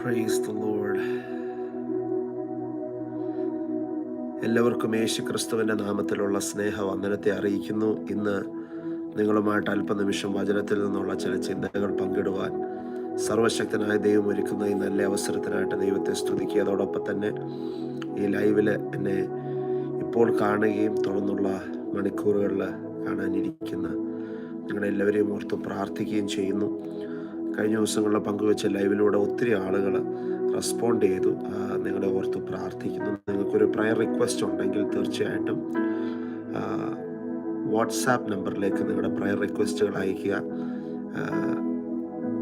Praise the Lord എല്ലാവർക്കും യേശു ക്രിസ്തുവിന്റെ നാമത്തിലുള്ള സ്നേഹവന്ദനത്തെ അറിയിക്കുന്നു. ഇന്ന് നിങ്ങളുമായിട്ട് അല്പനിമിഷം വചനത്തിൽ നിന്നുള്ള ചില ചിന്തകൾ പങ്കിടുവാൻ സർവശക്തനായ ദൈവം ഒരുക്കുന്ന ഈ നല്ല അവസരത്തിനായിട്ട് ദൈവത്തെ സ്തുതിക്കുക. അതോടൊപ്പം തന്നെ ഈ ലൈവിൽ എന്നെ ഇപ്പോൾ കാണുകയും തുടർന്നുള്ള മണിക്കൂറുകളിൽ കാണാനിരിക്കുന്ന നിങ്ങളെല്ലാവരെയും ഓർത്ത് പ്രാർത്ഥിക്കുകയും ചെയ്യുന്നു. കഴിഞ്ഞ ദിവസങ്ങളിൽ പങ്കുവെച്ച ലൈവിലൂടെ ഒത്തിരി ആളുകൾ റെസ്പോണ്ട് ചെയ്തു. നിങ്ങളുടെ നിങ്ങളെ ഓർത്ത് പ്രാർത്ഥിക്കുന്നു. നിങ്ങൾക്കൊരു പ്രയർ റിക്വസ്റ്റ് ഉണ്ടെങ്കിൽ തീർച്ചയായിട്ടും വാട്സാപ്പ് നമ്പറിലേക്ക് നിങ്ങളുടെ പ്രയർ റിക്വസ്റ്റുകൾ അയക്കുക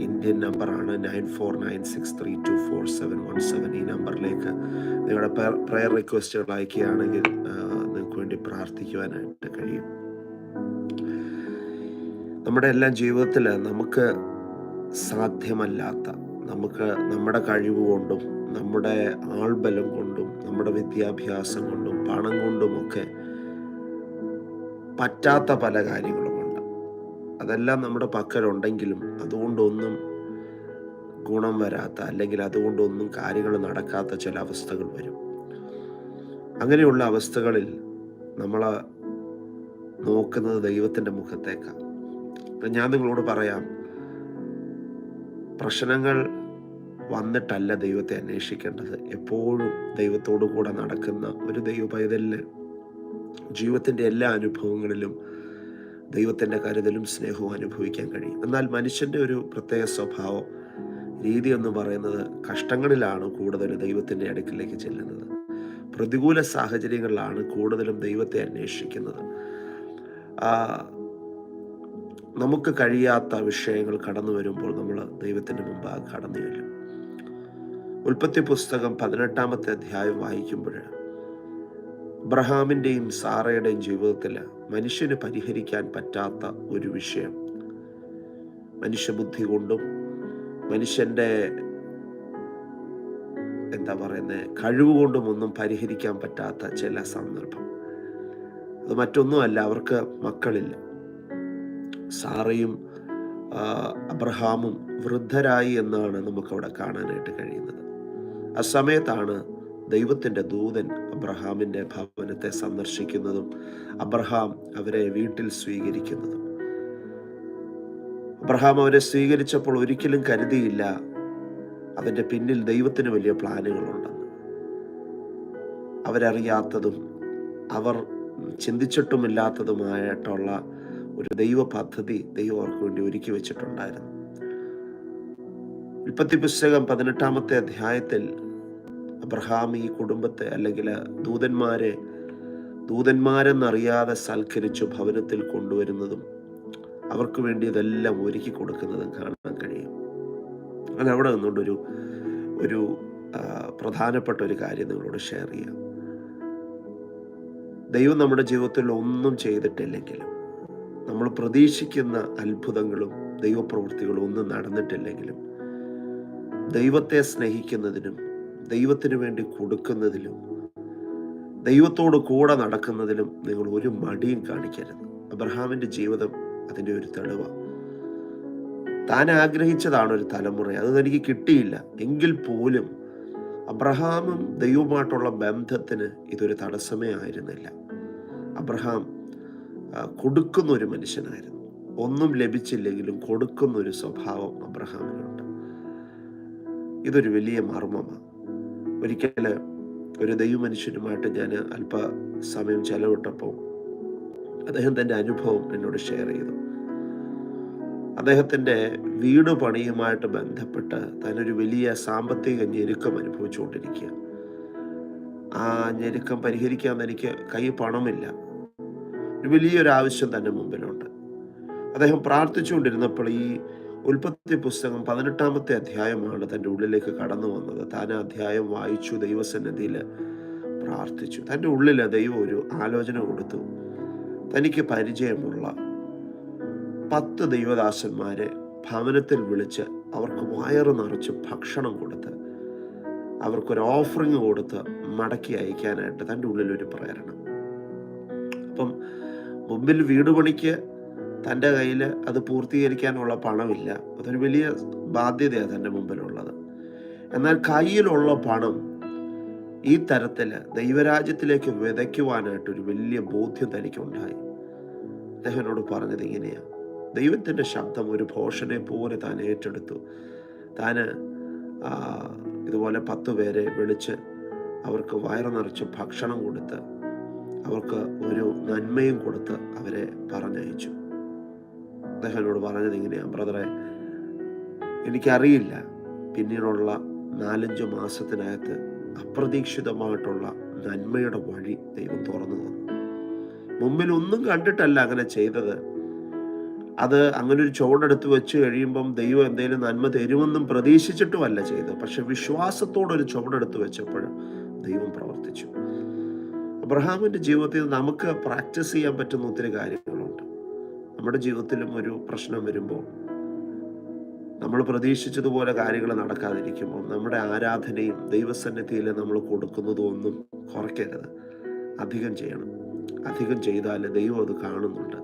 ഇന്ത്യൻ നമ്പറാണ് nine four nine six three two four seven one seven ഈ നമ്പറിലേക്ക് നിങ്ങളുടെ പ്രയർ റിക്വസ്റ്റുകൾ അയക്കുകയാണെങ്കിൽ നിങ്ങൾക്ക് വേണ്ടി പ്രാർത്ഥിക്കുവാനായിട്ട് കഴിയും. നമ്മുടെ എല്ലാം ജീവിതത്തിൽ നമുക്ക് സാധ്യമല്ലാത്ത നമുക്ക് നമ്മുടെ കഴിവ് കൊണ്ടും നമ്മുടെ ആൾബലം കൊണ്ടും നമ്മുടെ വിദ്യാഭ്യാസം കൊണ്ടും പണം കൊണ്ടുമൊക്കെ പറ്റാത്ത പല കാര്യങ്ങളുമുണ്ട് അതെല്ലാം നമ്മുടെ പക്കലുണ്ടെങ്കിലും അതുകൊണ്ടൊന്നും ഗുണം വരാത്ത അല്ലെങ്കിൽ അതുകൊണ്ടൊന്നും കാര്യങ്ങൾ നടക്കാത്ത ചില അവസ്ഥകൾ വരും. അങ്ങനെയുള്ള അവസ്ഥകളിൽ നമ്മൾ നോക്കുന്നത് ദൈവത്തിന്റെ മുഖത്തേക്കാണ്. അപ്പം ഞാൻ നിങ്ങളോട് പറയാം പ്രശ്നങ്ങൾ വന്നിട്ടല്ല ദൈവത്തെ അന്വേഷിക്കേണ്ടത്. എപ്പോഴും ദൈവത്തോടു കൂടെ നടക്കുന്ന ഒരു ദൈവ പൈതലിന് ജീവിതത്തിന്റെ എല്ലാ അനുഭവങ്ങളിലും ദൈവത്തിന്റെ കരുതലും സ്നേഹവും അനുഭവിക്കാൻ കഴിയും. എന്നാൽ മനുഷ്യന്റെ ഒരു പ്രത്യേക സ്വഭാവം രീതി എന്ന് പറയുന്നത് കഷ്ടങ്ങളിലാണ് കൂടുതൽ ദൈവത്തിന്റെ അടുക്കിലേക്ക് ചെല്ലുന്നത്. പ്രതികൂല സാഹചര്യങ്ങളിലാണ് കൂടുതലും ദൈവത്തെ അന്വേഷിക്കുന്നത്. നമുക്ക് കഴിയാത്ത വിഷയങ്ങൾ കടന്നു വരുമ്പോൾ നമ്മൾ ദൈവത്തിന്റെ മുമ്പാകെ കടന്നു ചെല്ലും. ഉൽപ്പത്തി പുസ്തകം പതിനെട്ടാമത്തെ അധ്യായം വായിക്കുമ്പോൾ അബ്രഹാമിന്റെയും സാറയുടെയും ജീവിതത്തിൽ മനുഷ്യന് പരിഹരിക്കാൻ പറ്റാത്ത ഒരു വിഷയം. മനുഷ്യബുദ്ധി കൊണ്ടും മനുഷ്യന്റെ എന്താ പറയുന്നത് കഴിവ് കൊണ്ടും ഒന്നും പരിഹരിക്കാൻ പറ്റാത്ത ചില സന്ദർഭം. അത് മറ്റൊന്നുമല്ല അവർക്ക് മക്കളില്ല. സാറയും അബ്രഹാമും വൃദ്ധരായി എന്നാണ് നമുക്കവിടെ കാണാനായിട്ട് കഴിയുന്നത്. ആ സമയത്താണ് ദൈവത്തിന്റെ ദൂതൻ അബ്രഹാമിന്റെ ഭവനത്തെ സന്ദർശിക്കുന്നതും അബ്രഹാം അവരെ വീട്ടിൽ സ്വീകരിക്കുന്നതും. അബ്രഹാം അവരെ സ്വീകരിച്ചപ്പോൾ ഒരിക്കലും കരുതിയില്ല അതിന്റെ പിന്നിൽ ദൈവത്തിന് വലിയ പ്ലാനുകളുണ്ടെന്ന്. അവരറിയാത്തതും അവർ ചിന്തിച്ചിട്ടുമില്ലാത്തതുമായിട്ടുള്ള ഒരു ദൈവ പദ്ധതി ദൈവം അവർക്ക് വേണ്ടി ഒരുക്കി വെച്ചിട്ടുണ്ടായിരുന്നു. ഉൽപ്പത്തി പുസ്തകം പതിനെട്ടാമത്തെ അധ്യായത്തിൽ അബ്രഹാം ഈ കുടുംബത്തെ അല്ലെങ്കിൽ ദൂതന്മാരെ ദൂതന്മാരെന്നറിയാതെ സൽക്കരിച്ചു ഭവനത്തിൽ കൊണ്ടുവരുന്നതും അവർക്ക് വേണ്ടി ഇതെല്ലാം ഒരുക്കി കൊടുക്കുന്നതും കാണാൻ കഴിയും. അത് അവിടെ നിന്നുകൊണ്ടൊരു ഒരു പ്രധാനപ്പെട്ട ഒരു കാര്യം നിങ്ങളോട് ഷെയർ ചെയ്യാം. ദൈവം നമ്മുടെ ജീവിതത്തിൽ ഒന്നും ചെയ്തിട്ടില്ലെങ്കിലും നമ്മൾ പ്രതീക്ഷിക്കുന്ന അത്ഭുതങ്ങളും ദൈവപ്രവൃത്തികളും ഒന്നും നടന്നിട്ടില്ലെങ്കിലും ദൈവത്തെ സ്നേഹിക്കുന്നതിനും ദൈവത്തിന് വേണ്ടി കൊടുക്കുന്നതിലും ദൈവത്തോട് കൂടെ നടക്കുന്നതിലും നിങ്ങൾ ഒരു മടിയും കാണിക്കരുത്. അബ്രഹാമിന്റെ ജീവിതം അതിന്റെ ഒരു തെളിവാണ് താൻ ആഗ്രഹിച്ചതാണ് ഒരു തലമുറ. അത് തനിക്ക് കിട്ടിയില്ല. എങ്കിൽ പോലും അബ്രഹാമും ദൈവവുമായിട്ടുള്ള ബന്ധത്തിന് ഇതൊരു തടസ്സമേ ആയിരുന്നില്ല. അബ്രഹാം കൊടുക്കുന്ന ഒരു മനുഷ്യനായിരുന്നു. ഒന്നും ലഭിച്ചില്ലെങ്കിലും കൊടുക്കുന്ന ഒരു സ്വഭാവം അബ്രഹാമിനുണ്ട്. ഇതൊരു വലിയ മർമ്മമാണ്. ഒരിക്കൽ ഒരു ദൈവമനുഷ്യനുമായിട്ട് ഞാൻ അല്പ സമയം ചെലവിട്ടപ്പോൾ അദ്ദേഹം തന്റെ അനുഭവം എന്നോട് ഷെയർ ചെയ്തു. അദ്ദേഹത്തിന്റെ വീട് പണിയുമായിട്ട് ബന്ധപ്പെട്ട് താനൊരു വലിയ സാമ്പത്തിക ഞെരുക്കം അനുഭവിച്ചുകൊണ്ടിരിക്കുക ആ ഞെരുക്കം പരിഹരിക്കാൻ എനിക്ക് കൈ പണമില്ല. ഒരു വലിയൊരു ആവശ്യം തന്നെ മുമ്പിലുണ്ട്. അദ്ദേഹം പ്രാർത്ഥിച്ചുകൊണ്ടിരുന്നപ്പോൾ ഈ ഉൽപ്പത്തി പുസ്തകം പതിനെട്ടാമത്തെ അധ്യായമാണ് തന്റെ ഉള്ളിലേക്ക് കടന്നു വന്നത്. താൻ അധ്യായം വായിച്ചു ദൈവസന്നിധിയിൽ പ്രാർത്ഥിച്ചു. തന്റെ ഉള്ളിൽ ദൈവം ഒരു ആലോചന കൊടുത്തു. തനിക്ക് പരിചയമുള്ള പത്ത് ദൈവദാസന്മാരെ ഭവനത്തിൽ വിളിച്ച് അവർക്ക് വയറ് നിറച്ച് ഭക്ഷണം കൊടുത്ത് അവർക്കൊരു ഓഫറിങ് കൊടുത്ത് മടക്കി അയക്കാനായിട്ട് തന്റെ ഉള്ളിലൊരു പ്രേരണ. അപ്പം മുമ്പിൽ വീട് പണിക്ക് തന്റെ കയ്യിൽ അത് പൂർത്തീകരിക്കാനുള്ള പണമില്ല. അതൊരു വലിയ ബാധ്യതയാണ് തന്റെ മുമ്പിലുള്ളത്. എന്നാൽ കയ്യിലുള്ള പണം ഈ തരത്തിൽ ദൈവരാജ്യത്തിലേക്ക് വിതയ്ക്കുവാനായിട്ട് ഒരു വലിയ ബോധ്യം തനിക്കുണ്ടായി. അദ്ദേഹം എന്നോട് പറഞ്ഞത് ഇങ്ങനെയാണ് ദൈവത്തിന്റെ ശബ്ദം ഒരു ഭോഷനെ പോലെ താൻ ഏറ്റെടുത്തു. താൻ ഇതുപോലെ പത്ത് പേരെ വിളിച്ച് അവർക്ക് വയറു നിറച്ച് ഭക്ഷണം കൊടുത്ത് അവർക്ക് ഒരു നന്മയും കൊടുത്ത് അവരെ പറഞ്ഞയച്ചു. അദ്ദേഹം എന്നോട് പറഞ്ഞത് ഇങ്ങനെയാണ് ബ്രദറെ എനിക്കറിയില്ല. പിന്നീടുള്ള നാലഞ്ച് മാസത്തിനകത്ത് അപ്രതീക്ഷിതമായിട്ടുള്ള നന്മയുടെ വഴി ദൈവം തുറന്നു തന്നു. മുമ്പിൽ ഒന്നും കണ്ടിട്ടല്ല അങ്ങനെ ചെയ്തത്. അത് അങ്ങനെ ഒരു ചുവടെടുത്ത് വെച്ച് കഴിയുമ്പം ദൈവം എന്തെങ്കിലും നന്മ തരുമെന്നും പ്രതീക്ഷിച്ചിട്ടുമല്ല ചെയ്തത്. പക്ഷെ വിശ്വാസത്തോടൊരു ചുവടെടുത്ത് വെച്ചപ്പോൾ ദൈവം പ്രവർത്തിച്ചു. അബ്രഹാമിന്റെ ജീവിതത്തിൽ നമുക്ക് പ്രാക്ടീസ് ചെയ്യാൻ പറ്റുന്ന ഒത്തിരി കാര്യങ്ങളുണ്ട്. നമ്മുടെ ജീവിതത്തിലും ഒരു പ്രശ്നം വരുമ്പോൾ നമ്മൾ പ്രതീക്ഷിച്ചതുപോലെ കാര്യങ്ങൾ നടക്കാതിരിക്കുമ്പോൾ നമ്മുടെ ആരാധനയും ദൈവസന്നിധിയിൽ നമ്മൾ കൊടുക്കുന്നതും ഒന്നും കുറയ്ക്കരുത്. അധികം ചെയ്യണം. അധികം ചെയ്താൽ ദൈവം അത് കാണുന്നുണ്ട്.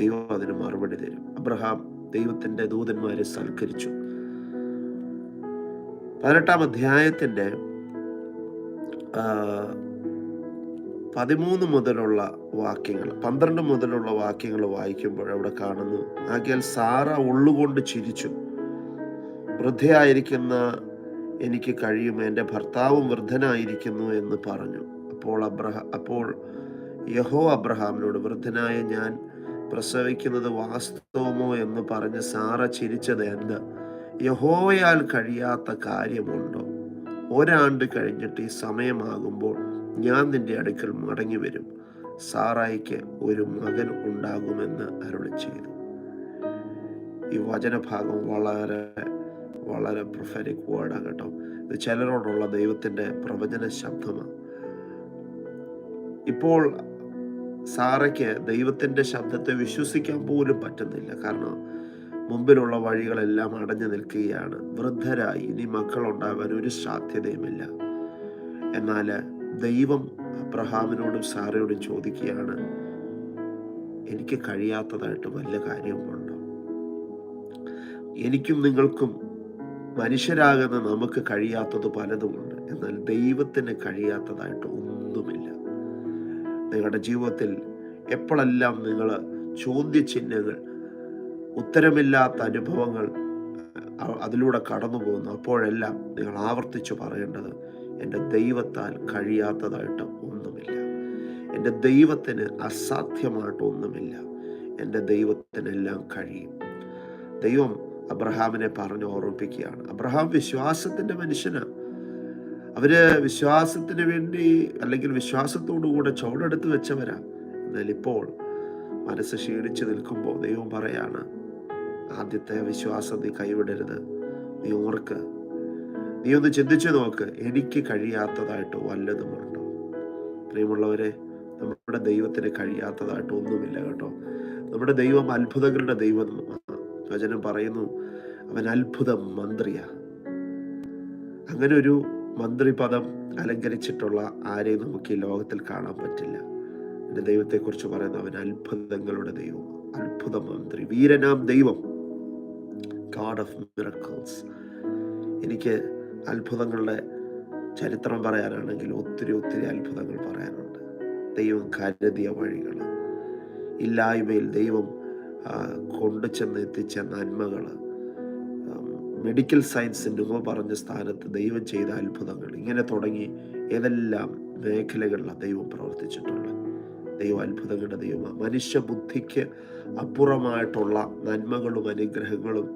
ദൈവം അതിന് മറുപടി തരും. അബ്രഹാം ദൈവത്തിന്റെ ദൂതന്മാരെ സൽക്കരിച്ചു. പതിനെട്ടാം അധ്യായത്തിന്റെ പതിമൂന്ന് മുതലുള്ള വാക്യങ്ങൾ പന്ത്രണ്ട് മുതലുള്ള വാക്യങ്ങൾ വായിക്കുമ്പോൾ അവിടെ കാണുന്നു ആകിയാൽ സാറ ഉള്ളുകൊണ്ട് ചിരിച്ചു. വൃദ്ധയായിരിക്കുന്ന എനിക്ക് കഴിയും എന്റെ ഭർത്താവും വൃദ്ധനായിരിക്കുന്നു എന്ന് പറഞ്ഞു. അപ്പോൾ അബ്രഹ അപ്പോൾ യഹോ അബ്രഹാമിനോട് വൃദ്ധനായ ഞാൻ പ്രസവിക്കുന്നത് വാസ്തവമോ എന്ന് പറഞ്ഞ് സാറ ചിരിച്ചത് എന്ത്? യഹോവയാൽ കഴിയാത്ത കാര്യമുണ്ടോ? ഒരാണ്ട് കഴിഞ്ഞിട്ട് ഈ സമയമാകുമ്പോൾ ഞാൻ നിന്റെ അടുക്കൽ മടങ്ങി വരും. സാറായിക്ക് ഒരു മകൻ ഉണ്ടാകുമെന്ന് അരുളി ചെയ്തു. ഈ വചനഭാഗം വളരെ വളരെ പ്രൊഫറ്റിക് വേർഡാണ് കേട്ടോ. ഇത് ചിലരോടുള്ള ദൈവത്തിന്റെ പ്രവചന ശബ്ദമാണ് ഇപ്പോൾ സാറയ്ക്ക് ദൈവത്തിന്റെ ശബ്ദത്തെ വിശ്വസിക്കാൻ പോലും പറ്റുന്നില്ല. കാരണം മുമ്പിലുള്ള വഴികളെല്ലാം അടഞ്ഞു നിൽക്കുകയാണ്. വൃദ്ധരായി ഇനി മക്കളുണ്ടാകാൻ ഒരു സാധ്യതയുമില്ല. എന്നാൽ ദൈവം അബ്രഹാമിനോടും സാറയോടും ചോദിക്കുകയാണ് എനിക്ക് കഴിയാത്തതായിട്ട് വല്ല കാര്യമുണ്ടോ എനിക്കും നിങ്ങൾക്കും മനുഷ്യരാകുന്ന നമുക്ക് കഴിയാത്തത് പലതുമുണ്ട് എന്നാൽ ദൈവത്തിന് കഴിയാത്തതായിട്ട് ഒന്നുമില്ല. നിങ്ങളുടെ ജീവിതത്തിൽ എപ്പോഴെല്ലാം നിങ്ങൾ ചോദ്യചിഹ്നങ്ങൾ ഉത്തരമില്ലാത്ത അനുഭവങ്ങൾ അതിലൂടെ കടന്നു പോകുന്നു അപ്പോഴെല്ലാം നിങ്ങൾ ആവർത്തിച്ചു പറയേണ്ടത് എന്റെ ദൈവത്താൽ കഴിയാത്തതായിട്ട് ഒന്നുമില്ല. എന്റെ ദൈവത്തിന് അസാധ്യമായിട്ട് ഒന്നുമില്ല. എന്റെ ദൈവത്തിനെല്ലാം കഴിയും. ദൈവം അബ്രഹാമിനെ പറഞ്ഞ് ഓർമ്മിപ്പിക്കുകയാണ്. അബ്രഹാം വിശ്വാസത്തിന്റെ മനുഷ്യനാണ് അവർ വിശ്വാസത്തിന് വേണ്ടി അല്ലെങ്കിൽ വിശ്വാസത്തോടു കൂടെ ചുവടെടുത്ത് വെച്ചവരാ. എന്നാൽ ഇപ്പോൾ മനസ്സ് ക്ഷീണിച്ച് നിൽക്കുമ്പോൾ ദൈവം പറയാണ് ആദ്യത്തെ വിശ്വാസം നീ കൈവിടരുത്. നീ ഓർക്ക് നീ ഒന്ന് ചിന്തിച്ചു നോക്ക്. എനിക്ക് കഴിയാത്തതായിട്ട് വല്ലതുമുണ്ടോ പ്രിയമുള്ളവരെ നമ്മുടെ ദൈവത്തിന് കഴിയാത്തതായിട്ട് ഒന്നുമില്ല കേട്ടോ. നമ്മുടെ ദൈവം അത്ഭുതങ്ങളുടെ ദൈവം വചനം പറയുന്നു. അവൻ അത്ഭുത മന്ത്രിയാ. അങ്ങനെ ഒരു മന്ത്രി പദം അലങ്കരിച്ചിട്ടുള്ള ആരെയും നമുക്ക് ഈ ലോകത്തിൽ കാണാൻ പറ്റില്ല. എന്റെ ദൈവത്തെക്കുറിച്ച് പറയുന്ന അവൻ അത്ഭുതങ്ങളുടെ ദൈവം അത്ഭുത മന്ത്രി വീരനാം ദൈവം. ഗാഡ് ഓഫ് മിറക്കിൾസ് എനിക്ക് അത്ഭുതങ്ങളുടെ ചരിത്രം പറയാനാണെങ്കിൽ ഒത്തിരി ഒത്തിരി അത്ഭുതങ്ങൾ പറയാനുണ്ട്. ദൈവം കരുതിയ വഴികൾ ഇല്ലായ്മയിൽ ദൈവം കൊണ്ടു ചെന്ന് എത്തിച്ച നന്മകൾ മെഡിക്കൽ സയൻസിന്റെ ഉപ പറഞ്ഞ സ്ഥാനത്ത് ദൈവം ചെയ്ത അത്ഭുതങ്ങൾ. ഇങ്ങനെ തുടങ്ങി ഏതെല്ലാം മേഖലകളിലാണ് ദൈവം പ്രവർത്തിച്ചിട്ടുണ്ട് ദൈവം അത്ഭുതങ്ങളുടെ ദൈവമാണ് മനുഷ്യ ബുദ്ധിക്ക് അപ്പുറമായിട്ടുള്ള നന്മകളും അനുഗ്രഹങ്ങളും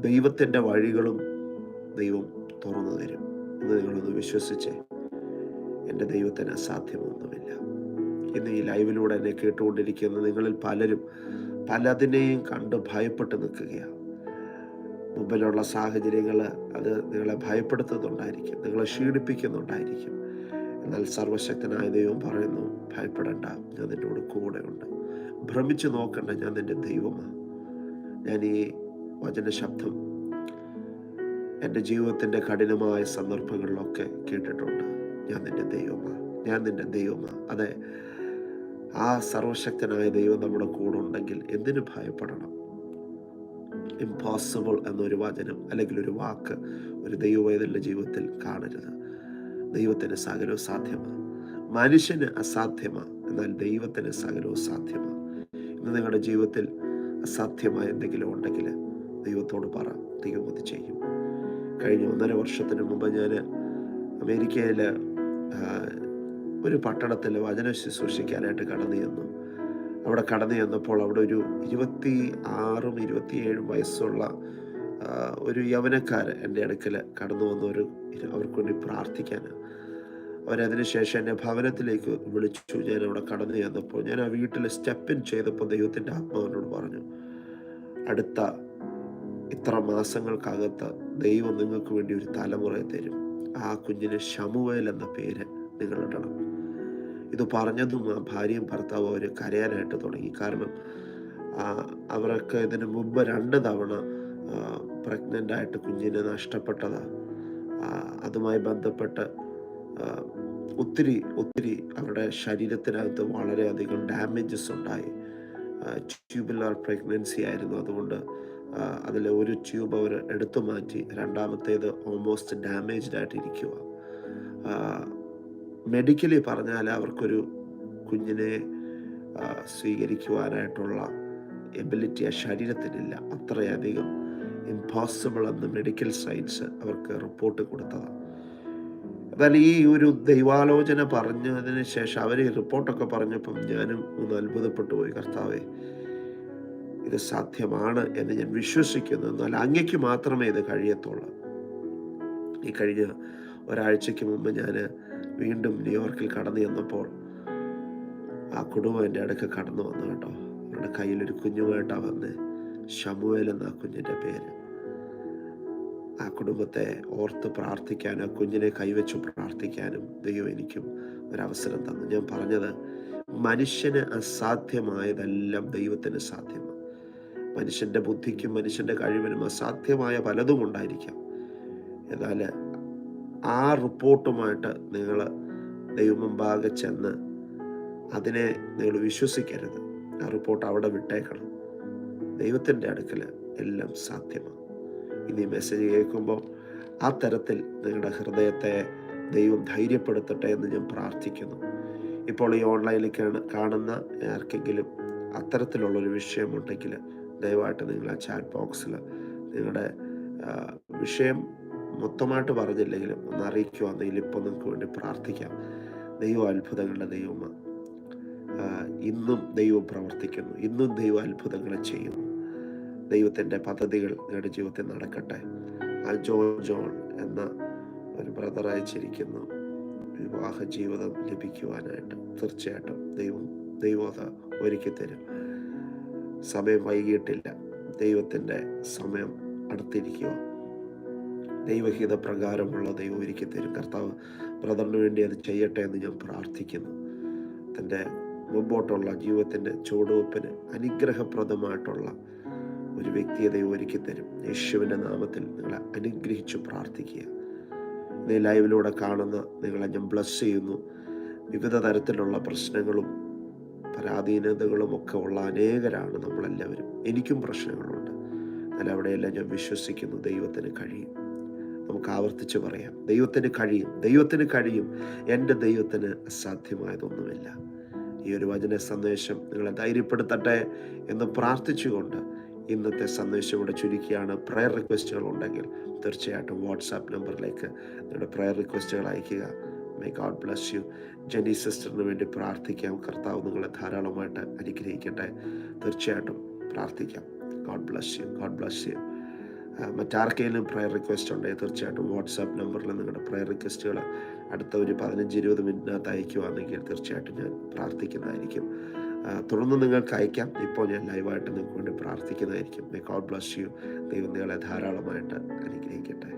ദൈവത്തിന്റെ വഴികളും ദൈവം തുറന്നു തരും എന്ന് നിങ്ങളൊന്ന് വിശ്വസിച്ച് എന്റെ ദൈവത്തിന് അസാധ്യമൊന്നുമില്ല. ഇന്ന് ഈ ലൈവിലൂടെ എന്നെ കേട്ടുകൊണ്ടിരിക്കുന്ന നിങ്ങളിൽ പലരും പലതിനെയും കണ്ട് ഭയപ്പെട്ട് നിൽക്കുകയാണ്. മുമ്പിലുള്ള സാഹചര്യങ്ങൾ അത് നിങ്ങളെ ഭയപ്പെടുത്തുന്നുണ്ടായിരിക്കും നിങ്ങളെ ക്ഷീണിപ്പിക്കുന്നുണ്ടായിരിക്കും. എന്നാൽ സർവശക്തനായ ദൈവം പറയുന്നു ഭയപ്പെടേണ്ട ഞാൻ നിന്നോട് കൂടെയുണ്ട്. ഭ്രമിച്ചു നോക്കണ്ട ഞാൻ നിന്റെ ദൈവമാണ്. ഞാൻ ഈ വചന ശബ്ദം എന്റെ ജീവിതത്തിന്റെ കഠിനമായ സന്ദർഭങ്ങളിലൊക്കെ കേട്ടിട്ടുണ്ട്. ഞാൻ നിന്റെ ദൈവമാണ് ഞാൻ നിന്റെ ദൈവമാണ് അതെ ആ സർവശക്തനായ ദൈവം നമ്മുടെ കൂടെ ഉണ്ടെങ്കിൽ എന്തിനു ഭയപ്പെടണം? ഇമ്പോസിബിൾ എന്നൊരു വചനം അല്ലെങ്കിൽ ഒരു വാക്ക് ഒരു ദൈവവേദന്റെ ജീവിതത്തിൽ കാണരുത്. ദൈവത്തിന് സകലവും സാധ്യമാണ് മനുഷ്യന് അസാധ്യമാണ് എന്നാൽ ദൈവത്തിന് സകലവും സാധ്യമാണ് ഇന്ന് നിങ്ങളുടെ ജീവിതത്തിൽ അസാധ്യമായ എന്തെങ്കിലും ഉണ്ടെങ്കിൽ ദൈവത്തോട് പറ. ദൈവം അത് ചെയ്യും. കഴിഞ്ഞ ഒന്നര വർഷത്തിന് മുമ്പ് ഞാൻ അമേരിക്കയിൽ ഒരു പട്ടണത്തിൽ വചന ശുശ്രൂഷിക്കാനായിട്ട് കടന്നു ചെന്നു. അവിടെ കടന്നു ചെന്നപ്പോൾ അവിടെ ഒരു ഇരുപത്തി ആറും ഇരുപത്തിയേഴും വയസ്സുള്ള ഒരു യവനക്കാർ എന്റെ അടുക്കൽ കടന്നു വന്നവർ അവർക്ക് വേണ്ടി പ്രാർത്ഥിക്കാൻ. അവരതിന് ശേഷം എന്നെ ഭവനത്തിലേക്ക് വിളിച്ചു. ഞാൻ അവിടെ കടന്നു ചെന്നപ്പോൾ ഞാൻ ആ വീട്ടിൽ സ്റ്റെപ്പിൻ ചെയ്തപ്പോൾ ദൈവത്തിന്റെ ആത്മാവിനോട് പറഞ്ഞു അടുത്ത ഇത്ര മാസങ്ങൾക്കകത്ത് ദൈവം നിങ്ങൾക്ക് വേണ്ടി ഒരു തലമുറയെ തരും. ആ കുഞ്ഞിന് ഷമുവേൽ എന്ന പേര് നിങ്ങൾ ഇടണം ഇത് പറഞ്ഞതും ആ ഭാര്യയും ഭർത്താവും അവർ കരയാനായിട്ട് തുടങ്ങി. കാരണം അവർക്ക് ഇതിനു മുമ്പ് രണ്ട് തവണ പ്രഗ്നന്റ് ആയിട്ട് കുഞ്ഞിനെ നഷ്ടപ്പെട്ടതാണ് അതുമായി ബന്ധപ്പെട്ട് ഒത്തിരി ഒത്തിരി അവരുടെ ശരീരത്തിനകത്ത് വളരെയധികം ഡാമേജസ് ഉണ്ടായി. ട്യൂബുലാർ പ്രഗ്നൻസി ആയിരുന്നു. അതുകൊണ്ട് അതിൽ ഒരു ട്യൂബ് അവർ എടുത്തു മാറ്റി രണ്ടാമത്തേത് ഓൾമോസ്റ്റ് ഡാമേജ്ഡ് ആയിട്ടിരിക്കുക മെഡിക്കലി പറഞ്ഞാൽ അവർക്കൊരു കുഞ്ഞിനെ സ്വീകരിക്കുവാനായിട്ടുള്ള എബിലിറ്റി ആ ശരീരത്തിനില്ല. അത്രയധികം ഇമ്പോസിബിൾ എന്ന് മെഡിക്കൽ സയൻസ് അവർക്ക് റിപ്പോർട്ട് കൊടുത്തതാണ് എന്നാൽ ഈ ഒരു ദൈവാലോചന പറഞ്ഞതിന് ശേഷം അവർ ഈ റിപ്പോർട്ടൊക്കെ പറഞ്ഞപ്പം ഞാനും ഒന്ന് അത്ഭുതപ്പെട്ടു പോയി. കർത്താവെ ഇത് സാധ്യമാണ് എന്ന് ഞാൻ വിശ്വസിക്കുന്നു. എന്നാൽ അങ്ങയ്ക്ക് മാത്രമേ ഇത് കഴിയത്തുള്ളൂ. ഈ കഴിഞ്ഞ ഒരാഴ്ചയ്ക്ക് മുമ്പ് ഞാൻ വീണ്ടും ന്യൂയോർക്കിൽ കടന്നു ചെന്നപ്പോൾ ആ കുടുംബം എന്റെ അടുക്ക കടന്നു വന്നു കേട്ടോ. അവരുടെ കയ്യിലൊരു കുഞ്ഞുമായിട്ടാണ് വന്ന്. ഷമുവേൽ എന്ന കുഞ്ഞിന്റെ പേര്. ആ കുടുംബത്തെ ഓർത്ത് പ്രാർത്ഥിക്കാനും കുഞ്ഞിനെ കൈവച്ച് പ്രാർത്ഥിക്കാനും ദൈവം എനിക്കും ഒരവസരം തന്നു. ഞാൻ പറഞ്ഞത് മനുഷ്യന് അസാധ്യമായതെല്ലാം ദൈവത്തിന് സാധ്യമാണ്. മനുഷ്യന്റെ ബുദ്ധിക്കും മനുഷ്യന്റെ കഴിവിനും അസാധ്യമായ പലതും ഉണ്ടായിരിക്കാം. എന്നാൽ ആ റിപ്പോർട്ടുമായിട്ട് നിങ്ങൾ ദൈവമുമ്പാകെ ചെന്ന് അതിനെ നിങ്ങൾ വിശ്വസിക്കരുത്. ആ റിപ്പോർട്ട് അവിടെ വിട്ടേക്കണം. ദൈവത്തിന്റെ അടുക്കൽ എല്ലാം സാധ്യമാണ് ഇനി മെസ്സേജ് കേൾക്കുമ്പോൾ ആ തരത്തിൽ നിങ്ങളുടെ ഹൃദയത്തെ ദൈവം ധൈര്യപ്പെടുത്തട്ടെ എന്ന് ഞാൻ പ്രാർത്ഥിക്കുന്നു. ഇപ്പോൾ ഈ ഓൺലൈനിൽ കാണുന്ന ആർക്കെങ്കിലും അത്തരത്തിലുള്ളൊരു വിഷയമുണ്ടെങ്കിൽ ദയവായിട്ട് നിങ്ങൾ ആ ചാറ്റ് ബോക്സിൽ നിങ്ങളുടെ വിഷയം മൊത്തമായിട്ട് പറഞ്ഞില്ലെങ്കിലും ഒന്ന് അറിയിക്കുവാണെങ്കിൽ ഇപ്പോൾ നിങ്ങൾക്ക് വേണ്ടി പ്രാർത്ഥിക്കാം. ദൈവം അത്ഭുതങ്ങളുടെ ദൈവമാണ് ഇന്നും ദൈവം പ്രവർത്തിക്കുന്നു. ഇന്നും ദൈവം അത്ഭുതങ്ങളെ ചെയ്യുന്നു. ദൈവത്തിന്റെ പദ്ധതികൾ നിങ്ങളുടെ ജീവിതത്തിൽ നടക്കട്ടെ. ആ ജോൺ ജോൺ എന്ന ഒരു ബ്രദർ അയച്ചിരിക്കുന്നു. വിവാഹ ജീവിതം ലഭിക്കുവാനായിട്ട്. തീർച്ചയായിട്ടും ദൈവം ദൈവത ഒരുക്കി തരും സമയം വൈകിട്ടില്ല. ദൈവത്തിന്റെ സമയം അടുത്തിരിക്കുക. ദൈവഹിത പ്രകാരമുള്ള ദൈവം ഒരുക്കി തരും. കർത്താവ് ബ്രദറിന് വേണ്ടി അത് ചെയ്യട്ടെ എന്ന് ഞാൻ പ്രാർത്ഥിക്കുന്നു. തന്റെ മുമ്പോട്ടുള്ള ജീവിതത്തിന്റെ ചുവടുവെപ്പിന് അനുഗ്രഹപ്രദമായിട്ടുള്ള ഒരു വ്യക്തിയെ ദൈവം ഒരുക്കി തരും. യേശുവിന്റെ നാമത്തിൽ നിങ്ങളെ അനുഗ്രഹിച്ചു പ്രാർത്ഥിക്കുക. നീ ലൈവിലൂടെ കാണുന്ന നിങ്ങളെ ഞാൻ ബ്ലസ് ചെയ്യുന്നു. വിവിധ തരത്തിലുള്ള പ്രശ്നങ്ങളും പരാധീനതകളും ഒക്കെ ഉള്ള അനേകരാണ് നമ്മളെല്ലാവരും. എനിക്കും പ്രശ്നങ്ങളുണ്ട്. എന്നാൽ അവിടെയെല്ലാം ഞാൻ വിശ്വസിക്കുന്നു. ദൈവത്തിന് കഴിയും. നമുക്ക് ആവർത്തിച്ച് പറയാം. ദൈവത്തിന് കഴിയും. ദൈവത്തിന് കഴിയും. എന്റെ ദൈവത്തിന് അസാധ്യമായതൊന്നുമില്ല. ഈ ഒരു വചന സന്ദേശം നിങ്ങളെ ധൈര്യപ്പെടുത്തട്ടെ എന്ന് പ്രാർത്ഥിച്ചുകൊണ്ട് ഇന്നത്തെ സന്ദേശം ഇവിടെ ചുരുക്കിയാണ്. പ്രയർ റിക്വസ്റ്റുകൾ ഉണ്ടെങ്കിൽ തീർച്ചയായിട്ടും വാട്സാപ്പ് നമ്പറിലേക്ക് നിങ്ങളുടെ പ്രയർ റിക്വസ്റ്റുകൾ അയയ്ക്കുക. My God bless you Jenny സിസ്റ്ററിന് വേണ്ടി പ്രാർത്ഥിക്കാം. കർത്താവ് നിങ്ങളെ ധാരാളമായിട്ട് അനുഗ്രഹിക്കട്ടെ. തീർച്ചയായിട്ടും പ്രാർത്ഥിക്കാം. God bless you God bless you മറ്റാർക്കെങ്കിലും prayer request ഉണ്ടെങ്കിൽ തീർച്ചയായിട്ടും വാട്സാപ്പ് നമ്പറിൽ നിങ്ങളുടെ പ്രയർ റിക്വസ്റ്റുകൾ അടുത്ത ഒരു പതിനഞ്ച് ഇരുപത് മിനിറ്റിനകത്ത് അയക്കുവാണെങ്കിൽ തീർച്ചയായിട്ടും ഞാൻ പ്രാർത്ഥിക്കുന്നതായിരിക്കും. തുടർന്ന് നിങ്ങൾക്ക് അയക്കാം. ഇപ്പോൾ ഞാൻ ലൈവായിട്ട് നിങ്ങൾക്ക് വേണ്ടി പ്രാർത്ഥിക്കുന്നതായിരിക്കും. മേ ഗോഡ് ബ്ലസ് യു ദൈവം നിങ്ങളെ ധാരാളമായിട്ട് അനുഗ്രഹിക്കട്ടെ.